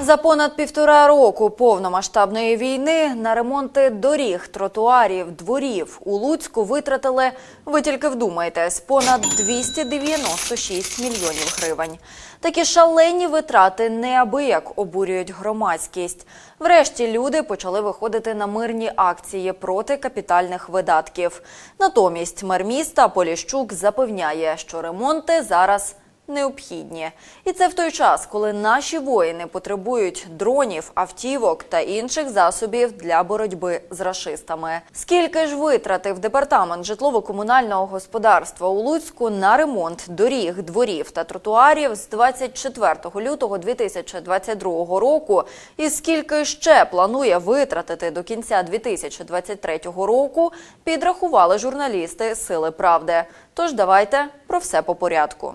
За понад півтора року повномасштабної війни на ремонти доріг, тротуарів, дворів у Луцьку витратили, ви тільки вдумайтесь, понад 296 мільйонів гривень. Такі шалені витрати неабияк обурюють громадськість. Врешті люди почали виходити на мирні акції проти капітальних видатків. Натомість мер міста Поліщук запевняє, що ремонти зараз необхідні. І це в той час, коли наші воїни потребують дронів, автівок та інших засобів для боротьби з рашистами. Скільки ж витратив департамент житлово-комунального господарства у Луцьку на ремонт доріг, дворів та тротуарів з 24 лютого 2022 року, і скільки ще планує витратити до кінця 2023 року, підрахували журналісти Сили Правди. Тож давайте про все по порядку.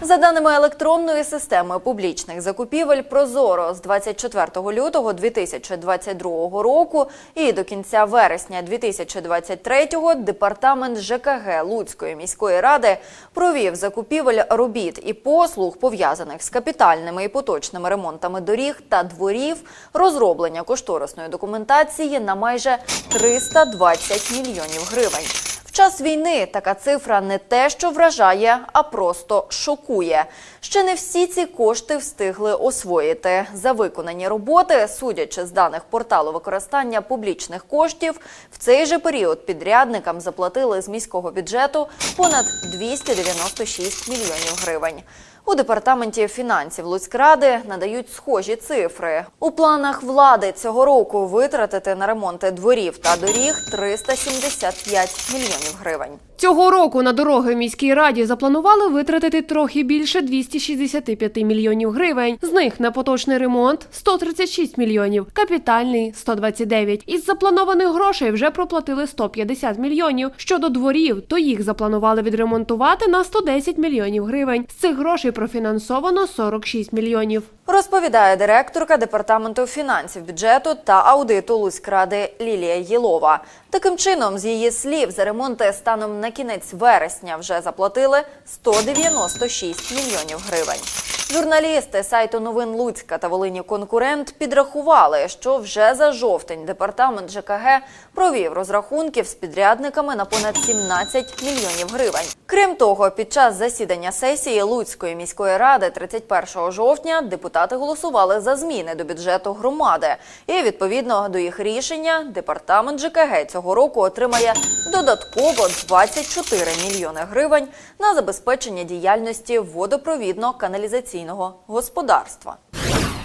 За даними електронної системи публічних закупівель Прозоро з 24 лютого 2022 року і до кінця вересня 2023 департамент ЖКГ Луцької міської ради провів закупівель робіт і послуг пов'язаних з капітальними і поточними ремонтами доріг та дворів, розроблення кошторисної документації на майже 320 мільйонів гривень. Час війни така цифра не те, що вражає, а просто шокує. Ще не всі ці кошти встигли освоїти. За виконані роботи, судячи з даних порталу використання публічних коштів, в цей же період підрядникам заплатили з міського бюджету понад 296 мільйонів гривень. У департаменті фінансів Луцькради надають схожі цифри. У планах влади цього року витратити на ремонти дворів та доріг 375 мільйонів гривень. Цього року на дороги в міській раді запланували витратити трохи більше 265 мільйонів гривень. З них на поточний ремонт 136 мільйонів, капітальний 129. Із запланованих грошей вже проплатили 150 мільйонів. Щодо дворів, то їх запланували відремонтувати на 110 мільйонів гривень. З цих грошей профінансовано 46 мільйонів. Розповідає директорка департаменту фінансів бюджету та аудиту Луськради Лілія Єлова. Таким чином, з її слів, за ремонти станом на кінець вересня вже заплатили 196 мільйонів гривень. Журналісти сайту новин Луцька та Волині Конкурент підрахували, що вже за жовтень департамент ЖКГ провів розрахунків з підрядниками на понад 17 мільйонів гривень. Крім того, під час засідання сесії Луцької міської ради 31 жовтня депутати голосували за зміни до бюджету громади. І відповідно до їх рішення департамент ЖКГ цього року отримає додатково 24 мільйони гривень на забезпечення діяльності водопровідно-каналізаційного господарства.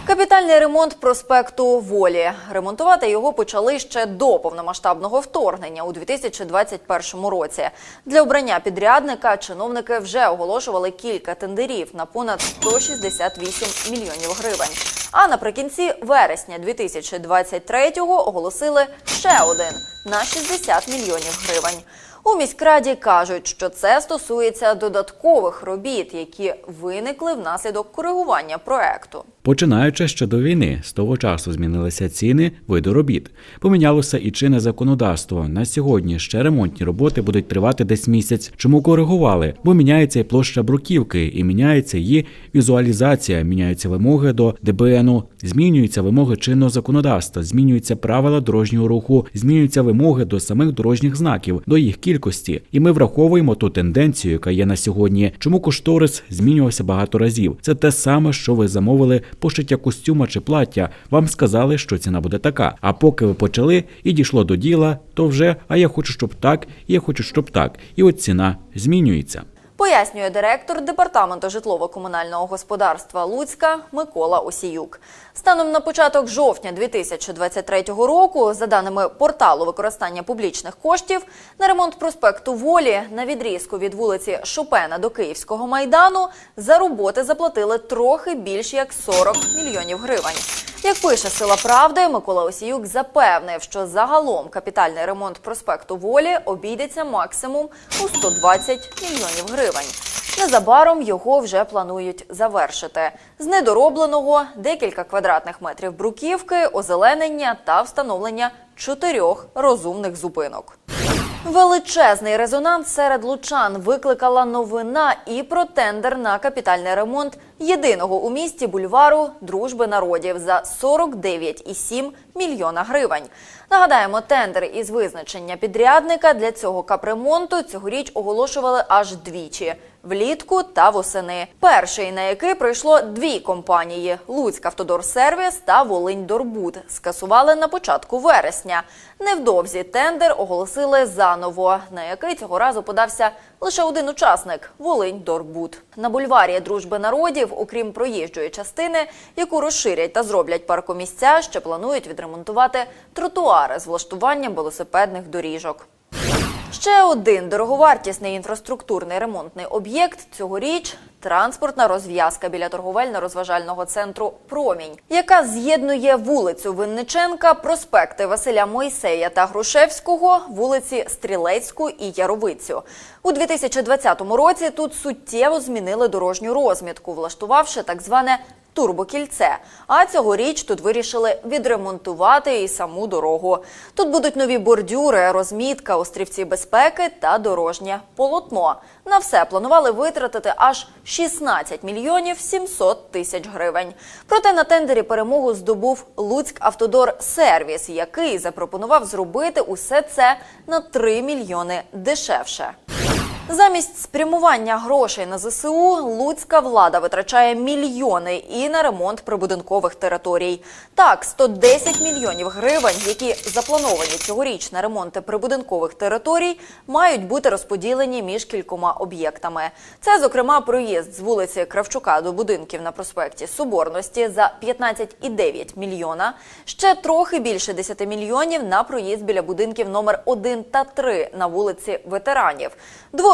Капітальний ремонт проспекту Волі. Ремонтувати його почали ще до повномасштабного вторгнення у 2021 році. Для обрання підрядника чиновники вже оголошували кілька тендерів на понад 168 мільйонів гривень. А наприкінці вересня 2023-го оголосили ще один на 60 мільйонів гривень. У міськраді кажуть, що це стосується додаткових робіт, які виникли внаслідок коригування проекту. Починаючи ще до війни, з того часу змінилися ціни виду робіт. Помінялося і чинне законодавство. На сьогодні ще ремонтні роботи будуть тривати десь місяць. Чому коригували? Бо міняється і площа бруківки, і міняється її візуалізація, міняються вимоги до ДБНу, змінюються вимоги чинного законодавства, змінюються правила дорожнього руху, змінюються вимоги до самих дорожніх знаків, до їх кількості. І ми враховуємо ту тенденцію, яка є на сьогодні. Чому кошторис змінювався багато разів? Це те саме, що ви замовили пошиття костюма чи плаття. Вам сказали, що ціна буде така. А поки ви почали і дійшло до діла, то вже а я хочу, щоб так, і я хочу, щоб так. І от ціна змінюється. Пояснює директор департаменту житлово-комунального господарства Луцька Микола Осіюк. Станом на початок жовтня 2023 року, за даними порталу використання публічних коштів, на ремонт проспекту Волі на відрізку від вулиці Шопена до Київського майдану за роботи заплатили трохи більш як 40 мільйонів гривень. Як пише Сила Правди, Микола Осіюк запевнив, що загалом капітальний ремонт проспекту Волі обійдеться максимум у 120 мільйонів гривень. Незабаром його вже планують завершити. З недоробленого декілька квадратних метрів бруківки, озеленення та встановлення чотирьох розумних зупинок. Величезний резонанс серед лучан викликала новина і про тендер на капітальний ремонт єдиного у місті бульвару Дружби народів за 49,7 мільйона гривень. Нагадаємо, тендер із визначення підрядника для цього капремонту цьогоріч оголошували аж двічі. Влітку та восени. Перший, на який прийшло дві компанії Луцьк Автодорсервіс та Волинь Дорбуд, скасували на початку вересня. Невдовзі тендер оголосили заново, на який цього разу подався лише один учасник Волинь Дорбуд. На бульварі Дружби народів, окрім проїжджої частини, яку розширять та зроблять паркомісця, ще планують відремонтувати тротуари з влаштуванням велосипедних доріжок. Ще один дороговартісний інфраструктурний ремонтний об'єкт цьогоріч транспортна розв'язка біля торговельно-розважального центру Промінь, яка з'єднує вулицю Винниченка, проспекти Василя Мойсея та Грушевського, вулиці Стрілецьку і Яровицю. У 2020 році тут суттєво змінили дорожню розмітку, влаштувавши так зване турбокільце. А цьогоріч тут вирішили відремонтувати і саму дорогу. Тут будуть нові бордюри, розмітка, острівці безпеки та дорожнє полотно. На все планували витратити аж 16 мільйонів 700 тисяч гривень. Проте на тендері перемогу здобув Луцьк Автодор Сервіс, який запропонував зробити усе це на 3 мільйони дешевше. Замість спрямування грошей на ЗСУ луцька влада витрачає мільйони і на ремонт прибудинкових територій. Так, 110 мільйонів гривень, які заплановані цьогоріч на ремонти прибудинкових територій, мають бути розподілені між кількома об'єктами. Це, зокрема, проїзд з вулиці Кравчука до будинків на проспекті Соборності за 15,9 мільйона. Ще трохи більше 10 мільйонів на проїзд біля будинків номер 1 та 3 на вулиці Ветеранів.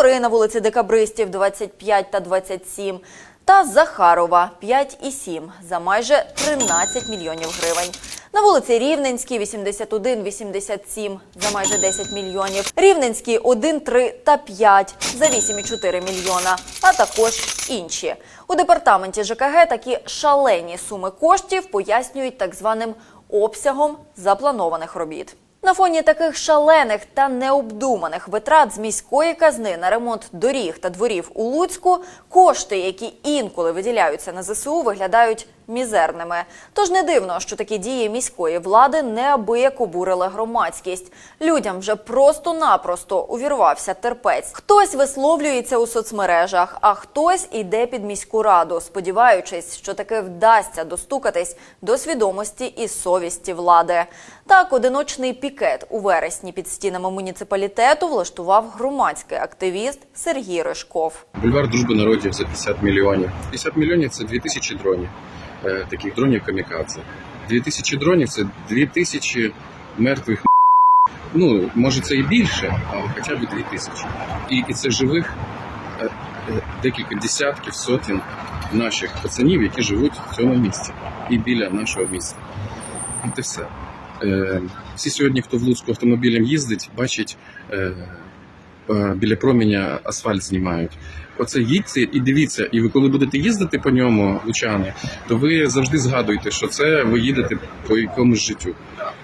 Двори на вулиці Декабристів 25 та 27 та Захарова 5,7 за майже 13 мільйонів гривень. На вулиці Рівненській 81-87 за майже 10 мільйонів. Рівненській 1, 3 та 5 за 8,4 мільйона, а також інші. У департаменті ЖКГ такі шалені суми коштів пояснюють так званим обсягом запланованих робіт. На фоні таких шалених та необдуманих витрат з міської казни на ремонт доріг та дворів у Луцьку кошти, які інколи виділяються на ЗСУ, виглядають мізерними. Тож не дивно, що такі дії міської влади неабияк обурили громадськість. Людям вже просто-напросто увірвався терпець. Хтось висловлюється у соцмережах, а хтось іде під міську раду, сподіваючись, що таки вдасться достукатись до свідомості і совісті влади. Так, одиночний пікет у вересні під стінами муніципалітету влаштував громадський активіст Сергій Ришков. Бульвар дружби народів за 50 мільйонів. 50 мільйонів це 2000 дронів, таких дронів камікадзе. 2000 дронів це 2000 мертвих. Ну, може це і більше, але хоча б 2000. І, і це живих е, е, декілька десятків, сотень наших пацанів, які живуть в цьому місті і біля нашого міста. От і все. Е, всі сьогодні, хто в Луцьку автомобілем їздить, бачить е, е, біля проміння асфальт знімають. Оце їдьте і дивіться, і ви коли будете їздити по ньому, лучани, то ви завжди згадуєте, що це ви їдете по якомусь життю.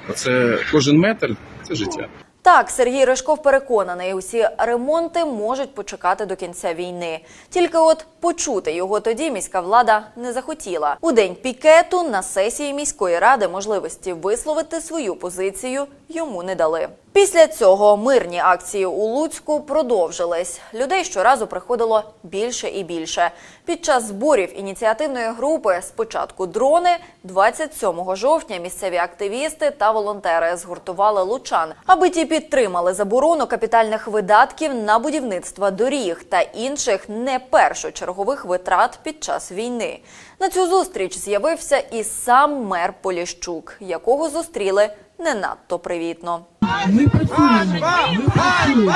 Оце кожен метр це життя. Так, Сергій Ришков переконаний, усі ремонти можуть почекати до кінця війни. Тільки от почути його тоді міська влада не захотіла. У день пікету на сесії міської ради можливості висловити свою позицію йому не дали. Після цього мирні акції у Луцьку продовжились. Людей щоразу приходило більше і більше. Під час зборів ініціативної групи спочатку дрони, 27 жовтня місцеві активісти та волонтери згуртували лучан, аби ті підтримали заборону капітальних видатків на будівництво доріг та інших не першочергових витрат під час війни. На цю зустріч з'явився і сам мер Поліщук, якого зустріли не надто привітно. Ми працюємо. Ми працюємо.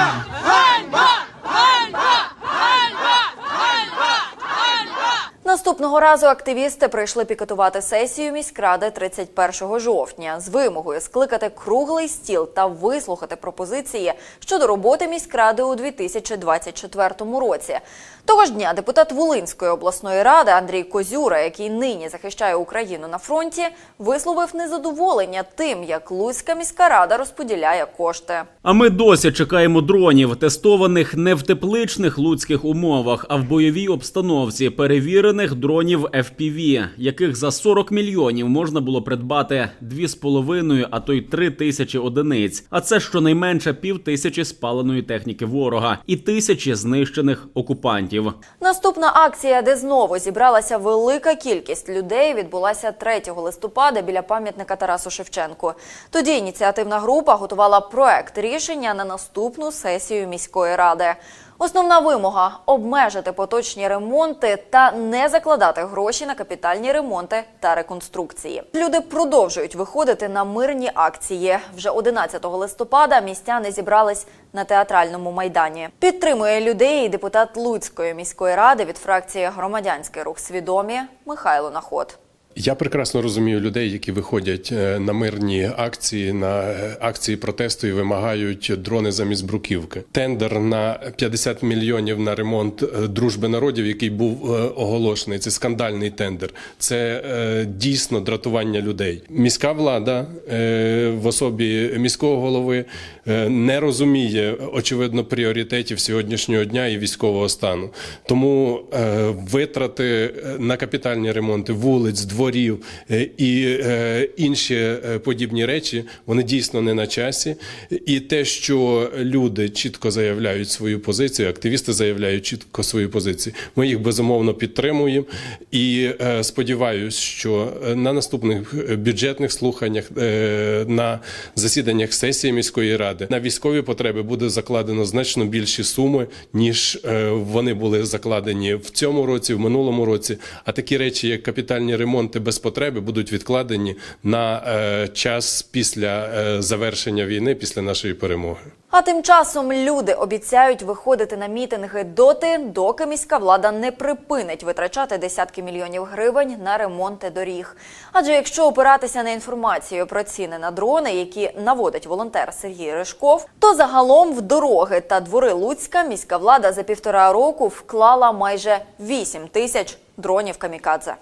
Наступного разу активісти прийшли пікетувати сесію міськради 31 жовтня з вимогою скликати круглий стіл та вислухати пропозиції щодо роботи міськради у 2024 році. Того ж дня депутат Волинської обласної ради Андрій Козюра, який нині захищає Україну на фронті, висловив незадоволення тим, як Луцька міська рада розподіляє кошти. А ми досі чекаємо дронів, тестованих не в тепличних луцьких умовах, а в бойовій обстановці, перевірених них дронів FPV, яких за 40 мільйонів можна було придбати 2,5, а то й 3 тисячі одиниць. А це щонайменше пів тисячі спаленої техніки ворога і тисячі знищених окупантів. Наступна акція, де знову зібралася велика кількість людей, відбулася 3 листопада біля пам'ятника Тарасу Шевченку. Тоді ініціативна група готувала проект рішення на наступну сесію міської ради. Основна вимога обмежити поточні ремонти та не закладати гроші на капітальні ремонти та реконструкції. Люди продовжують виходити на мирні акції. Вже 11 листопада містяни зібрались на театральному майдані. Підтримує людей і депутат Луцької міської ради від фракції Громадянський рух свідомі Михайло Наход. Я прекрасно розумію людей, які виходять е, на мирні акції, на е, акції протесту і вимагають дрони замість бруківки. Тендер на 50 мільйонів на ремонт е, дружби народів, який був оголошений. Це скандальний тендер. Це дійсно дратування людей. Міська влада в особі міського голови не розуміє очевидно пріоритетів сьогоднішнього дня і військового стану. Тому витрати на капітальні ремонти вулиць, дворів е, і е, інші е, подібні речі вони дійсно не на часі. І те, що люди чітко заявляють свою позицію, активісти заявляють чітко свою позицію. Ми їх безумовно підтримуємо і сподіваюся, що на наступних бюджетних слуханнях, на засіданнях сесії міської ради на військові потреби буде закладено значно більші суми, ніж вони були закладені в цьому році, в минулому році. А такі речі, як капітальні ремонти без потреби, будуть відкладені на е, час після е, завершення війни, після нашої перемоги. А тим часом люди обіцяють виходити на мітинги доти, доки міська влада не припинить витрачати десятки мільйонів гривень на ремонти доріг. Адже якщо опиратися на інформацію про ціни на дрони, які наводить волонтер Сергій Ришков, то загалом в дороги та двори Луцька міська влада за півтора року вклала майже 8 тисяч дронів камікадзе.